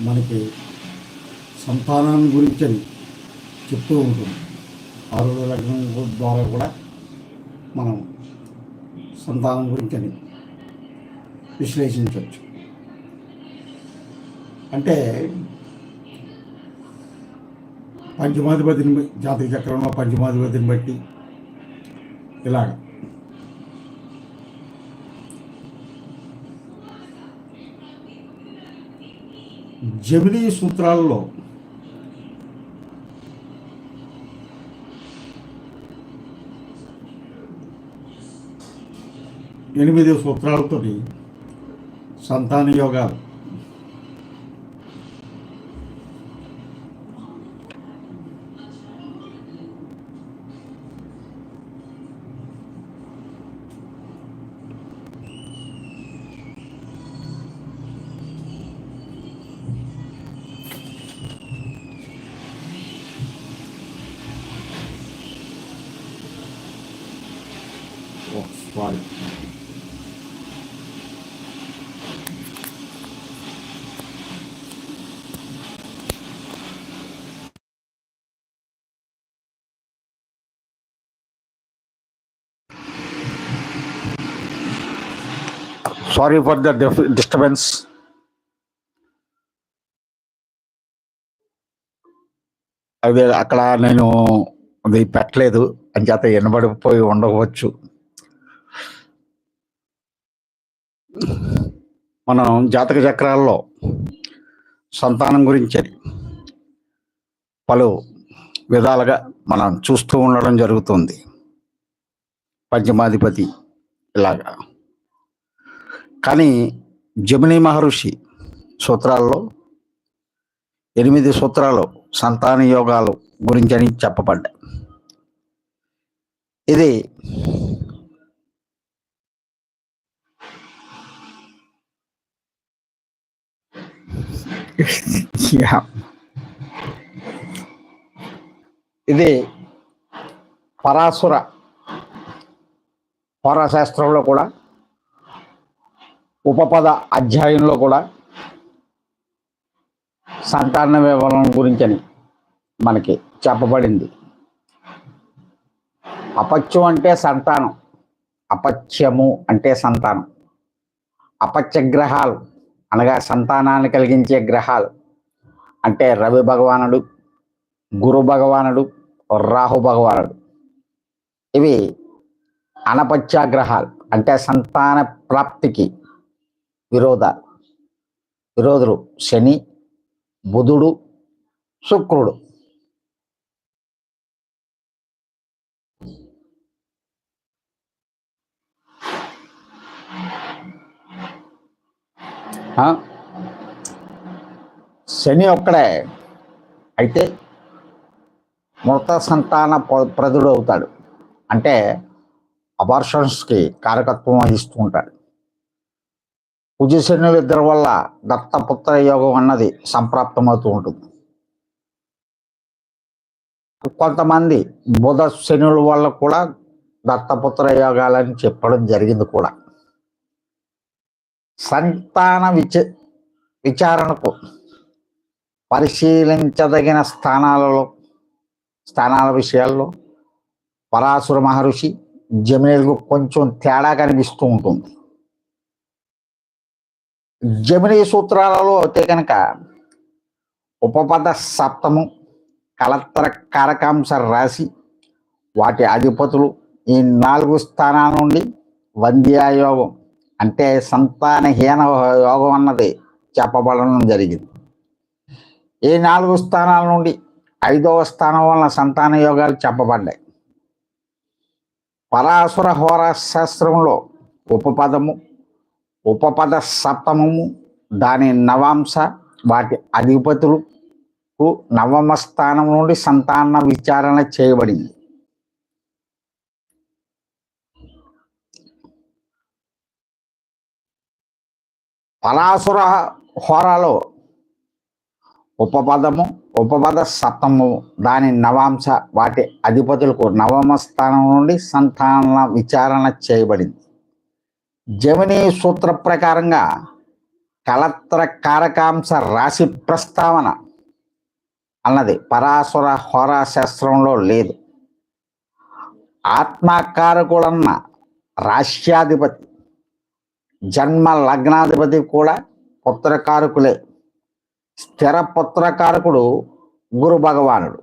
మనకి సంతానం గురించి అని చెప్తూ ఉంటుంది. ఆరోగ్య లగ్నం ద్వారా కూడా మనం సంతానం గురించి అని విశ్లేషించవచ్చు. అంటే పంచమాధిపతిని బ- జాతక చక్రంలో పంచమాధిపతిని బట్టి ఇలాగ జమినీ సూత్రాలలో ఎనిమిది సూత్రాలతోటి సంతాన యోగాలు ఓ, sorry sorry for the disturbance అదే అక్కడ నేను అది పెట్టలేదు. అంచేత వినబడిపోయి ఉండవచ్చు. మనం జాతక చక్రాల్లో సంతానం గురించి పలు విధాలుగా మనం చూస్తూ ఉండడం జరుగుతుంది. పంచమాధిపతి ఇలాగా. కానీ జమిని మహర్షి సూత్రాల్లో ఎనిమిది సూత్రాలు సంతాన యోగాలు గురించి అని చెప్పబడ్డాయి. ఇది ఇది పరాసుర పరాశాస్త్రంలో కూడా ఉపపద అధ్యాయంలో కూడా సంతాన వివరణ గురించి అని మనకి చెప్పబడింది. అపత్యం అంటే సంతానం అపత్యము అంటే సంతానం. అపత్య గ్రహాలు అనగా సంతానాన్ని కలిగించే గ్రహాలు అంటే రవి భగవానుడు గురు భగవానుడు రాహు భగవానుడు. ఇవి అనపత్య గ్రహాలు అంటే సంతాన ప్రాప్తికి విరోధ విరోధులు శని బుధుడు శుక్రుడు. ఆ? శని ఒక్కడే అయితే మృత సంతాన ప్ర- ప్రదుడు అవుతాడు అంటే అబార్షన్స్కి కారకత్వం వహిస్తూ ఉంటాడు. కుజశనులు ఇద్దరి వల్ల దత్తపుత్ర యోగం అన్నది సంప్రాప్తమవుతూ ఉంటుంది. కొంతమంది బుధ శనుల వల్ల కూడా దత్తపుత్ర యోగాలని చెప్పడం జరిగింది కూడా. సంతాన విచ విచారణకు పరిశీలించదగిన స్థానాలలో స్థానాల విషయాల్లో పరాశుర మహర్షి జమీలకు కొంచెం తేడా కనిపిస్తూ ఉంటుంది. జమినీ సూత్రాలలో అయితే కనుక ఉపపద సప్తము కలత్తర కారకాంశ రాశి వాటి అధిపతులు ఈ నాలుగు స్థానాల నుండి వంద్యాయోగం అంటే సంతానహీన యోగం అన్నది చెప్పబడడం జరిగింది. ఈ నాలుగు స్థానాల నుండి ఐదవ స్థానం వలన సంతాన యోగాలు చెప్పబడ్డాయి. పరాసుర హోరా శాస్త్రంలో ఉపపదము ఉపపద సప్తమము దాని నవాంశ వాటి అధిపతులకు నవమ స్థానం నుండి సంతాన విచారణ చేయబడింది. పరాసుర హోరాలో ఉపపదము ఉపపద సప్తము దాని నవాంశ వాటి అధిపతులకు నవమ స్థానం నుండి సంతాన విచారణ చేయబడింది. జమినీ సూత్ర ప్రకారంగా కలత్ర కారకాంశ రాశి ప్రస్తావన అన్నది పరాసుర హోరా శాస్త్రంలో లేదు. ఆత్మకారకుడన్న రాష్ట్రాధిపతి జన్మ లగ్నాధిపతి కూడా పుత్రకారకులే స్థిర పుత్రకారకుడు గురు భగవానుడు.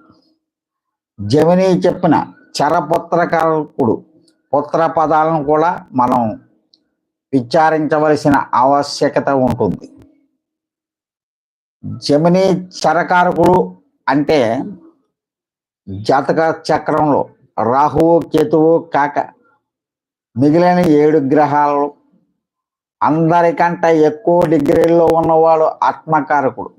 జమిని చెప్పిన చరపుత్రకారకుడు పుత్ర పదాలను కూడా మనం విచారించవలసిన ఆవశ్యకత ఉంటుంది. జమిని చరకారకుడు అంటే జాతక చక్రంలో రాహువు కేతువు కాక మిగిలిన ఏడు గ్రహాలు అందరికంటే ఎక్కువ డిగ్రీల్లో ఉన్నవాడు ఆత్మకారకుడు.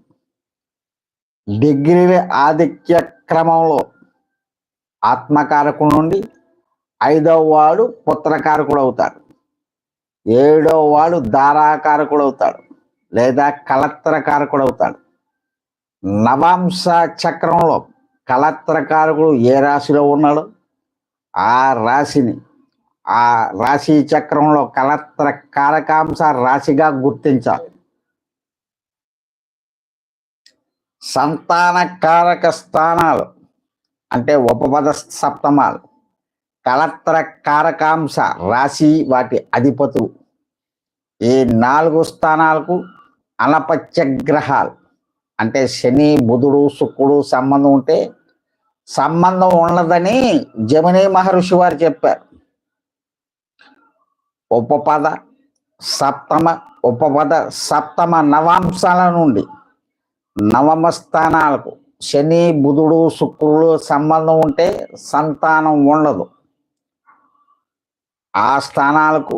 డిగ్రీల ఆధిక్య క్రమంలో ఆత్మకారకుడు నుండి ఐదవ వాడు పుత్రకారకుడు అవుతాడు. ఏడో వాడు ధారాకారకుడు అవుతాడు లేదా కలత్రకారకుడు అవుతాడు నవాంశ చక్రంలో కలత్రకారకుడు ఏ రాశిలో ఉన్నాడు? ఆ రాశిని ఆ రాశి చక్రంలో కలత్ర కారకాంశ రాశిగా గుర్తించాలి. సంతాన కారక స్థానాలు అంటే ఉపపద సప్తమాలు. కలత్ర కారకాంశ రాశి వాటి అధిపతులు. ఈ నాలుగు స్థానాలకు అనపత్య గ్రహాలు. అంటే శని బుధుడు శుక్రుడు సంబంధం ఉంటే సంబంధం ఉండదని జమిని మహర్షి వారు చెప్పారు. ఉపపద సప్తమ ఉపపద సప్తమ నవాంశాల నుండి నవమ స్థానాలకు శని బుధుడు శుక్రుడు సంబంధం ఉంటే సంతానం ఉండదు. ఆ స్థానాలకు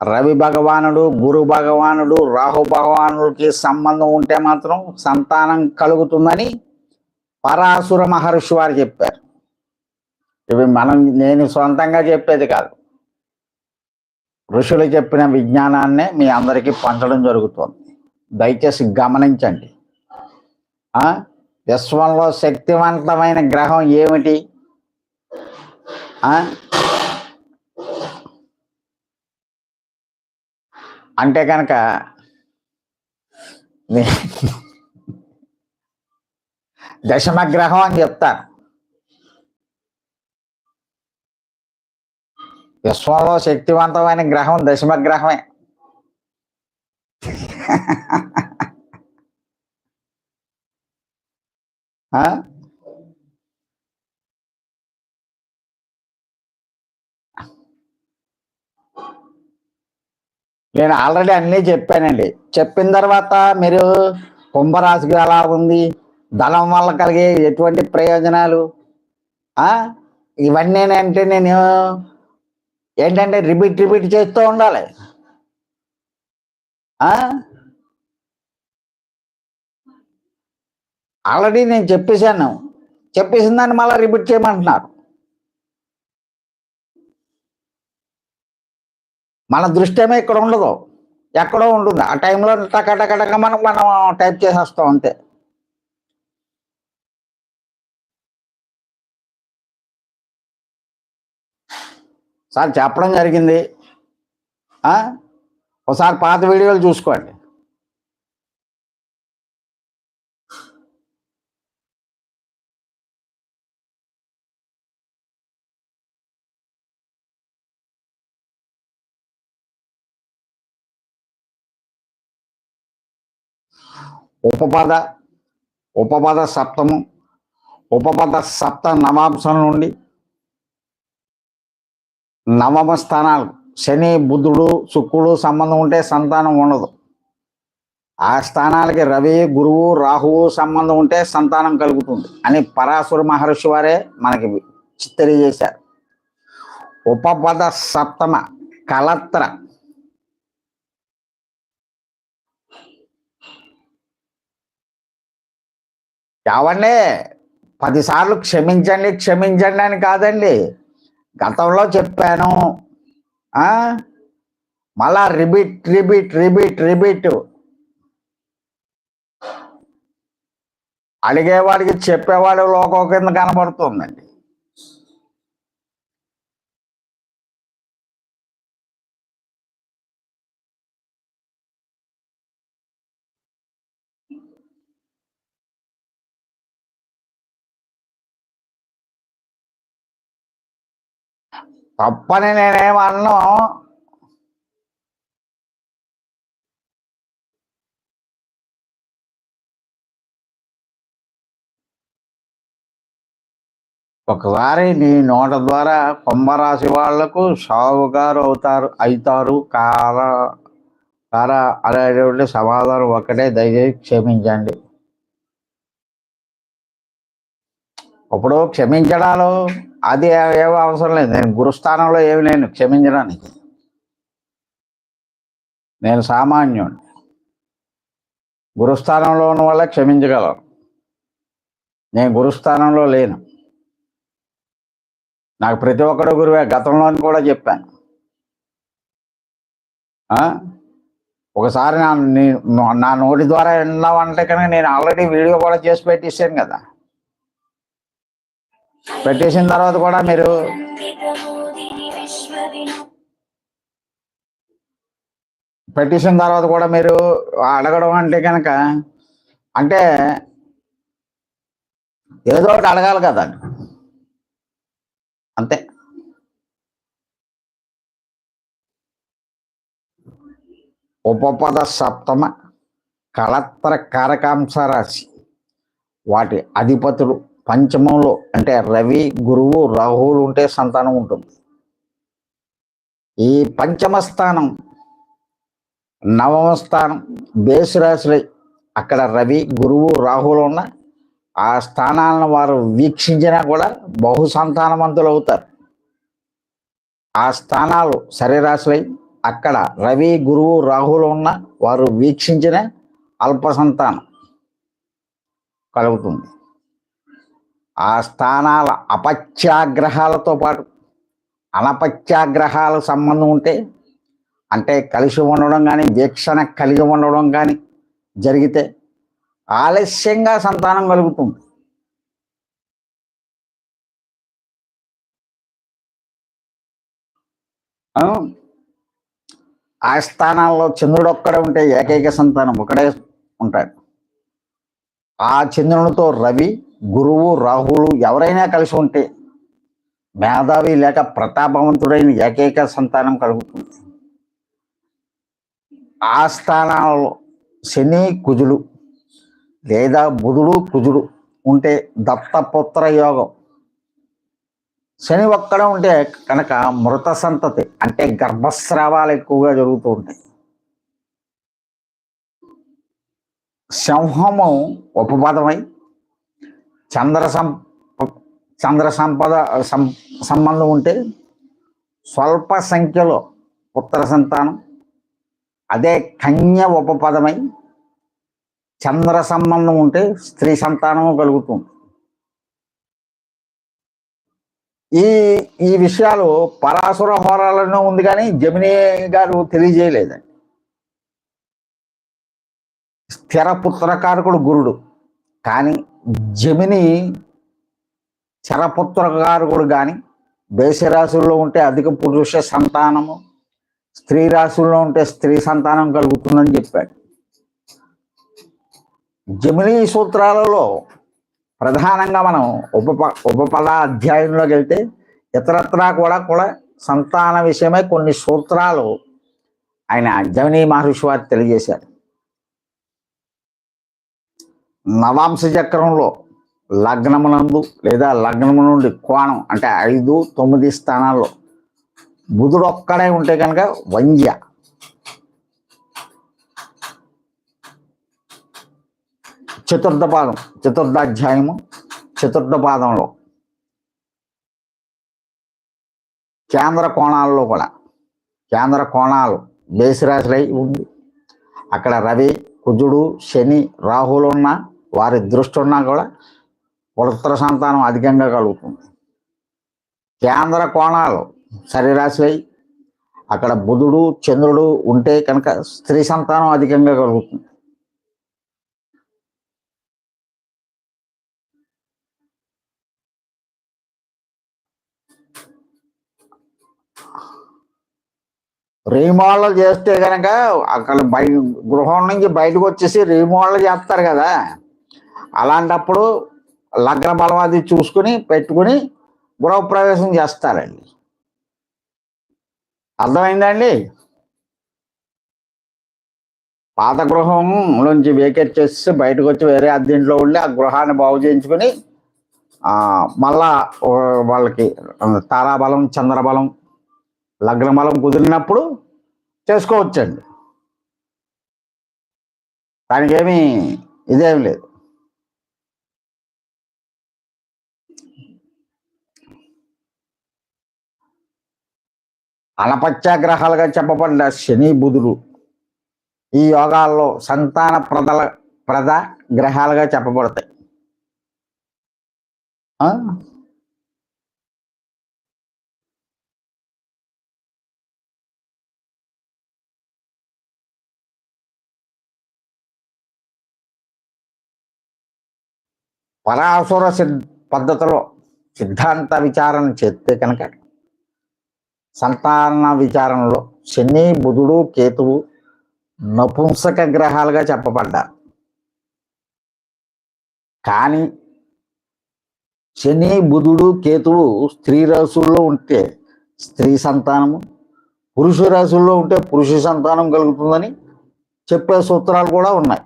రవి భగవానుడు గురు భగవానుడు రాహు భగవానుడికి సంబంధం ఉంటే మాత్రం సంతానం కలుగుతుందని పరాసుర మహర్షి వారు చెప్పారు. ఇవి మనం నేను సొంతంగా చెప్పేది కాదు. ఋషులు చెప్పిన విజ్ఞానాన్నే మీ అందరికీ పంచడం జరుగుతుంది. దయచేసి గమనించండి. విశ్వంలో శక్తివంతమైన గ్రహం ఏమిటి? అంటే కనుక దశమగ్రహం దశమ గ్రహం అని చెప్తాను విశ్వంలో శక్తివంతమైన గ్రహం దశమ గ్రహమే నేను ఆల్రెడీ అన్నీ చెప్పానండి. చెప్పిన తర్వాత మీరు కుంభరాశికి ఎలా ఉంది? ధనం వల్ల కలిగే ఎటువంటి ప్రయోజనాలు? ఇవన్నీ అంటే నేను ఏంటంటే రిపీట్ రిపీట్ చేస్తూ ఉండాలి. ఆల్రెడీ నేను చెప్పేశాను. చెప్పేసిన దాన్ని మళ్ళీ రిపీట్ చేయమంటున్నారు. మన దృష్టి ఏమో ఇక్కడ ఉండదు. ఎక్కడో ఉంటుంది. ఆ టైంలో టకటకటక మనం మనం టైప్ చేసేస్తాం అంతే. సార్ చెప్పడం జరిగింది. ఒకసారి పాత వీడియోలు చూసుకోండి. ఉపపద ఉపపద సప్తము ఉపపద సప్త నవాంశం నుండి నవమ స్థానాలు. శని బుధుడు శుక్రుడు సంబంధం ఉంటే సంతానం ఉండదు. ఆ స్థానాలకి రవి గురువు రాహువు సంబంధం ఉంటే సంతానం కలుగుతుంది అని పరాశుర మహర్షి వారే మనకి తెలియజేశారు. ఉపపద సప్తమ కలత్ర ఏవండి పదిసార్లు క్షమించండి క్షమించండి అని కాదండి. గతంలో చెప్పాను. మళ్ళా రిబీట్ రిబీట్ రిబీట్ రిబీట్. అడిగేవాడికి చెప్పేవాడు లోకం కింద కనబడుతుందండి. తప్పని నేనేమన్నా ఒకసారి నీ నోట ద్వారా కుంభరాశి వాళ్ళకు సావుగారు అవుతారు అవుతారు కార కార అనేటువంటి సమాధానం ఒకటే దయచేసి క్షమించండి. ఇప్పుడు క్షమించడాలు అది ఏమో అవసరం లేదు. నేను గురుస్థానంలో ఏమి లేను క్షమించడానికి. నేను సామాన్యుడు గురుస్థానంలో ఉన్న వల్ల క్షమించగలను నేను గురుస్థానంలో లేను. నాకు ప్రతి ఒక్కడు గురువే. గతంలోని కూడా చెప్పాను. ఒకసారి నా నీ- నా నోటి ద్వారా విన్నావంటే కనుక నేను ఆల్రెడీ వీడియో కూడా చేసి పెట్టేసాను కదా. పెట్టేసిన తర్వాత కూడా మీరు పెట్టేసిన తర్వాత కూడా మీరు అడగడం అంటే కనుక అంటే ఏదో ఒకటి అడగాలి కదా. అంతే. ఉపపద సప్తమ కళత్ర కారకాంశ రాశి. వాటి అధిపతులు పంచమంలో అంటే రవి గురువు రాహువులు ఉంటే సంతానం ఉంటుంది. ఈ పంచమ స్థానం నవమ స్థానం బేసు రాశులై అక్కడ రవి గురువు రాహువులు ఉన్న ఆ స్థానాలను వారు వీక్షించినా కూడా బహు సంతానవంతులు అవుతారు. ఆ స్థానాలు శరీరాశులై అక్కడ రవి గురువు రాహువులు ఉన్న వారు వీక్షించిన అల్ప సంతానం కలుగుతుంది. ఆ స్థానాల అపత్యాగ్రహాలతో పాటు అనపత్యాగ్రహాల సంబంధం ఉంటే అంటే కలిసి ఉండడం కానీ వీక్షణ కలిగి ఉండడం కానీ జరిగితే ఆలస్యంగా సంతానం కలుగుతుంది ఆ? ఆ స్థానాల్లో చంద్రుడు ఒక్కడే ఉంటే ఏకైక సంతానం ఒకడే ఉంటాడు ఆ చంద్రునితో రవి గురువు రాహులు ఎవరైనా కలిసి ఉంటే మేధావి లేక ప్రతాపవంతుడైన ఏకైక సంతానం కలుగుతుంది. ఆ స్థానాలలో శని కుజులు లేదా బుధుడు కుజుడు ఉంటే దత్తపుత్ర యోగం. శని ఒక్కడే ఉంటే కనుక మృత సంతతి అంటే గర్భస్రావాలు ఎక్కువగా జరుగుతూ ఉంటాయి. సింహము ఉపపదమై చంద్ర సం చంద్ర సంపద సం సంబంధం ఉంటే స్వల్ప సంఖ్యలో పుత్ర సంతానం అదే కన్య ఉపపదమై చంద్ర సంబంధం ఉంటే స్త్రీ సంతానము కలుగుతుంది. ఈ ఈ విషయాలు పరాసుర హోరాలలో ఉంది కానీ జమిని గారు తెలియజేయలేదండి. స్థిర పుత్రకారకుడు గురుడు కానీ జమిని చరపుత్రకారకుడు కానీ బేసి రాశుల్లో ఉంటే అధిక పురుష సంతానము స్త్రీ రాశుల్లో ఉంటే స్త్రీ సంతానం కలుగుతుందని చెప్పాడు. జమిని సూత్రాలలో ప్రధానంగా మనం ఉపప ఉపపద అధ్యాయంలోకి వెళ్తే ఇతరత్రా కూడా కూడా సంతాన విషయమై కొన్ని సూత్రాలు ఆయన జమినీ మహర్షి వారు తెలియజేశారు. నవాంశ చక్రంలో లగ్నమునందు లేదా లగ్నము నుండి కోణం అంటే ఐదు తొమ్మిది స్థానాల్లో బుధుడు ఒక్కడే ఉంటే కనుక వంజ్య. చతుర్థ పాదం చతుర్థాధ్యాయము చతుర్థ పాదంలో. కేంద్ర కోణాల్లో కూడా కేంద్ర కోణాలు బేసిరాశులై ఉంది. అక్కడ రవి కుజుడు శని రాహులు ఉన్నా వారి దృష్టి ఉన్నా కూడా ఉత్తర సంతానం అధికంగా కలుగుతుంది. కేంద్ర కోణాలు శరీరాశులై అక్కడ బుధుడు చంద్రుడు ఉంటే కనుక స్త్రీ సంతానం అధికంగా కలుగుతుంది. రీమోడల్ చేస్తే కనుక అక్కడ బయ గృహం నుంచి బయటకు వచ్చేసి రీమోడల్ చేస్తారు కదా. అలాంటప్పుడు లగ్న అది చూసుకుని పెట్టుకుని గృహప్రవేశం చేస్తారండి. అర్థమైందండి? పాత గృహం నుంచి వేకెట్ చేసి బయటకు వచ్చి వేరే అద్దీంట్లో ఉండి ఆ గృహాన్ని బాగు చేయించుకుని మళ్ళా వాళ్ళకి తారాబలం చంద్రబలం లగ్న బలం కుదిరినప్పుడు చేసుకోవచ్చండి. దానికేమీ ఇదేమి ఇదేం లేదు. అలపత్యాగ్రహాలుగా చెప్పబడ్డ శని బుధుడు ఈ యోగాల్లో సంతాన ప్రదల ప్రద గ్రహాలుగా చెప్పబడతాయి ఆ? పరాసుర సిద్ పద్ధతిలో సిద్ధాంత విచారణ చేస్తే కనుక సంతాన విచారణలో శని బుధుడు కేతువు నపుంసక గ్రహాలుగా చెప్పబడ్డారు. కానీ శని బుధుడు కేతువు స్త్రీ రాశుల్లో ఉంటే స్త్రీ సంతానము పురుష రాశుల్లో ఉంటే పురుష సంతానం కలుగుతుందని చెప్పే సూత్రాలు కూడా ఉన్నాయి.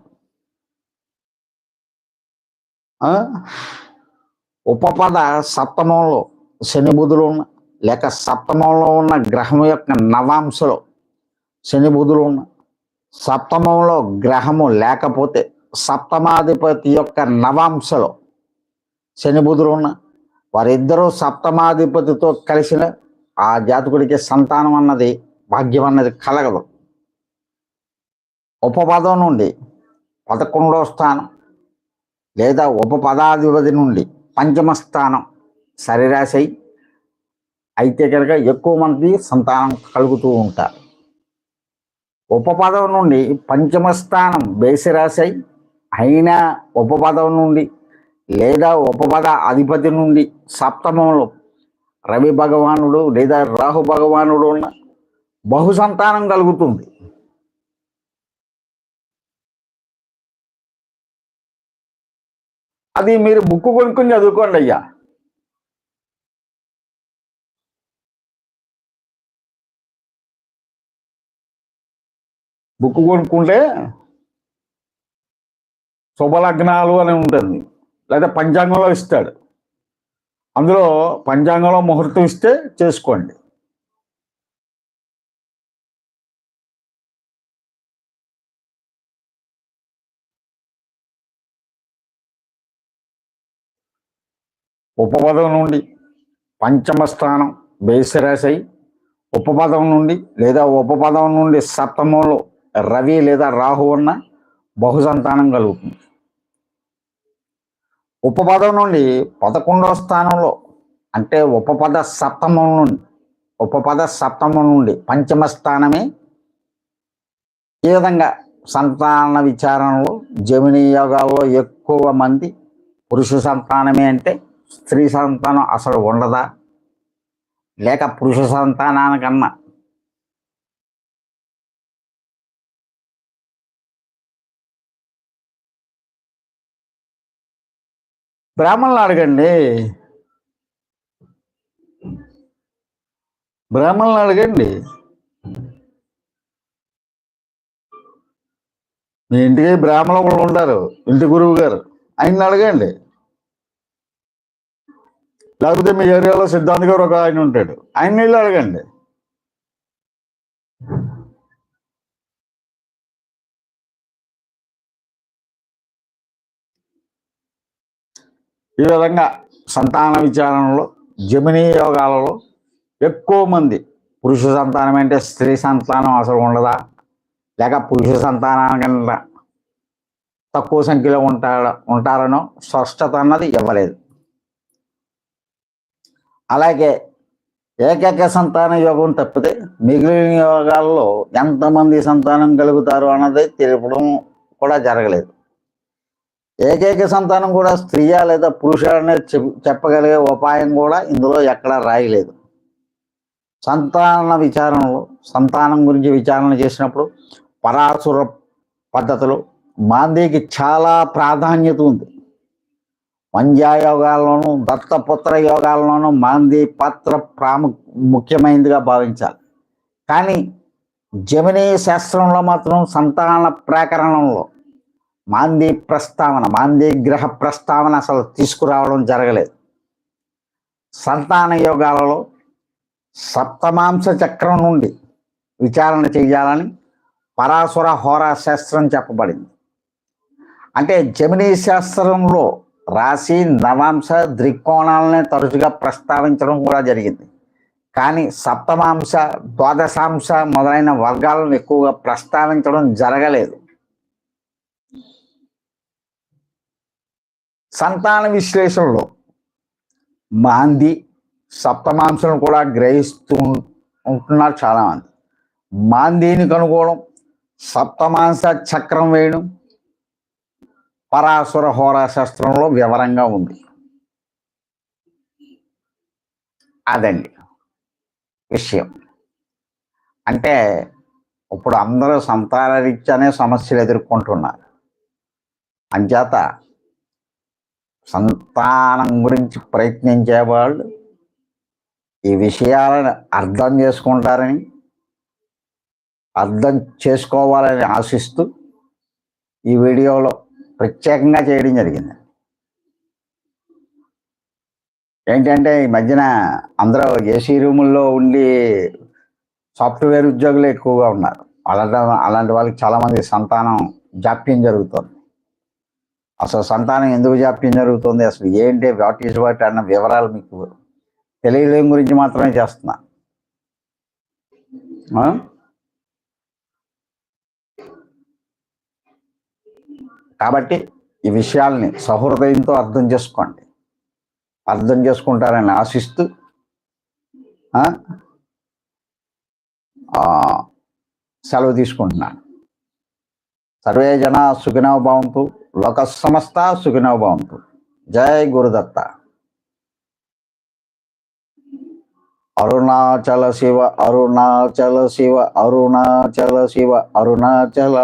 ఉపపద సప్తమంలో శని బుధులు ఉన్నాయి లేక సప్తమంలో ఉన్న గ్రహం యొక్క నవాంశలో శని బుధులు ఉన్న సప్తమంలో గ్రహము లేకపోతే సప్తమాధిపతి యొక్క నవాంశలో శని బుధులు ఉన్న వారిద్దరూ సప్తమాధిపతితో కలిసిన ఆ జాతకుడికి సంతానం అన్నది భాగ్యం అన్నది కలగదు. ఉపపదం నుండి పదకొండవ స్థానం లేదా ఉపపదాధిపతి నుండి పంచమ స్థానం సరిరాశి అయితే కనుక ఎక్కువ మంది సంతానం కలుగుతూ ఉంటారు. ఉపపదం నుండి పంచమ స్థానం బేసిరాశి అయినా ఉపపదం నుండి లేదా ఉపపద అధిపతి నుండి సప్తమంలో రవి భగవానుడు లేదా రాహు భగవానుడు ఉన్న బహు సంతానం కలుగుతుంది. అది మీరు బుక్ కొనుక్కుని చదువుకోండి అయ్యా. బుక్ కొనుక్కుంటే శుభలగ్నాలు అని ఉంటుంది. లేదా పంచాంగంలో ఇస్తాడు. అందులో పంచాంగంలో ముహూర్తం ఇస్తే చేసుకోండి. ఉపపదం నుండి పంచమ స్థానం బేసరాశి ఉపపదం నుండి లేదా ఉపపదం నుండి సప్తమంలో రవి లేదా రాహు ఉన్న బహు సంతానం కలుగుతుంది. ఉపపదం నుండి పదకొండవ స్థానంలో అంటే ఉపపద సప్తమం నుండి ఉపపద సప్తమం నుండి పంచమ స్థానమే ఈ విధంగా సంతాన విచారణలో జమిని యోగాల్లో ఎక్కువ మంది పురుష సంతానమే అంటే స్త్రీ సంతానం అసలు ఉండదా? లేక పురుష సంతానానికన్నా బ్రాహ్మణులు అడగండి. బ్రాహ్మణులు అడగండి. మీ ఇంటికి బ్రాహ్మణులు ఉంటారు ఇంటి గురువు గారు. ఆయన్ని అడగండి. లేకపోతే మీ ఏరియాలో సిద్ధాంత్ గారు ఒక ఆయన ఉంటాడు. ఆయన వెళ్ళి అడగండి. ఈ విధంగా సంతాన విచారణలో జమినీ యోగాలలో ఎక్కువ మంది పురుష సంతానం అంటే స్త్రీ సంతానం అసలు ఉండదా? లేక పురుష సంతానానికన్నా తక్కువ సంఖ్యలో ఉంటాడ ఉంటారనో స్పష్టత అన్నది ఇవ్వలేదు. అలాగే ఏకైక సంతాన యోగం తప్పితే మిగిలిన యోగాల్లో ఎంతమంది సంతానం కలుగుతారు అన్నది తెలపడం కూడా జరగలేదు. ఏకైక సంతానం కూడా స్త్రీయా లేదా పురుషుడనే చెప్ చెప్పగలిగే ఉపాయం కూడా ఇందులో ఎక్కడా రాయలేదు. సంతాన విచారణలో సంతానం గురించి విచారణ చేసినప్పుడు పరాసుర పద్ధతిలో మాందేకి చాలా ప్రాధాన్యత ఉంది. వంజా యోగాల్లోనూ దత్తపుత్ర యోగాల్లోనూ మాంది పాత్ర ప్రాము ముఖ్యమైనదిగా భావించాలి. కానీ జమినీ శాస్త్రంలో మాత్రం సంతాన ప్రాకరణంలో మాంది ప్రస్తావన మాంది గ్రహ ప్రస్తావన అసలు తీసుకురావడం జరగలేదు. సంతాన యోగాలలో సప్తమాంస చక్రం నుండి విచారణ చేయాలని పరాసుర హోరా శాస్త్రం చెప్పబడింది. అంటే జమినీ శాస్త్రంలో రాశి నవాంశ దృక్కోణాలనే తరచుగా ప్రస్తావించడం కూడా జరిగింది. కానీ సప్తమాంశ ద్వాదశాంశ మొదలైన వర్గాలను ఎక్కువగా ప్రస్తావించడం జరగలేదు. సంతాన విశ్లేషణలో మాంది సప్తమాంసను కూడా గ్రహిస్తూ ఉంటున్నారు చాలామంది. మాందీని కనుగోవడం సప్తమాంస చక్రం వేయడం పరాసుర హోరా శాస్త్రంలో వివరంగా ఉంది. అదండి విషయం. అంటే ఇప్పుడు అందరూ సంతానరీత్యానే సమస్యలు ఎదుర్కొంటున్నారు. అంచేత సంతానం గురించి ప్రయత్నించే వాళ్ళు ఈ విషయాలను అర్థం చేసుకుంటారని అర్థం చేసుకోవాలని ఆశిస్తూ ఈ వీడియోలో ప్రత్యేకంగా చేయడం జరిగింది. ఏంటంటే ఈ మధ్యన అందరూ ఏసీ రూముల్లో ఉండి సాఫ్ట్వేర్ ఉద్యోగులు ఎక్కువగా ఉన్నారు. అలాంటి అలాంటి వాళ్ళకి చాలామంది సంతానం జాప్యం జరుగుతుంది. అసలు సంతానం ఎందుకు జాప్యం జరుగుతుంది? అసలు ఏంటి? వాట్ ఈజ్ వాట్ అన్న వివరాలు మీకు తెలియలేం గురించి మాత్రమే చేస్తున్నా. కాబట్టి ఈ విషయాల్ని సహృదయంతో అర్థం చేసుకోండి. అర్థం చేసుకుంటారని ఆశిస్తూ ఆ? సెలవు తీసుకుంటున్నాను. సర్వే జన సుఖినవ భవంతు. లోక సమస్త సుఖినో భవంతు జై గురుదత్త. అరుణాచల శివ అరుణాచల శివ అరుణాచల శివ అరుణాచల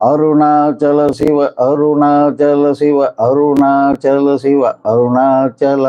అరుణాచల శివ అరుణాచల శివ అరుణాచల శివ అరుణాచల.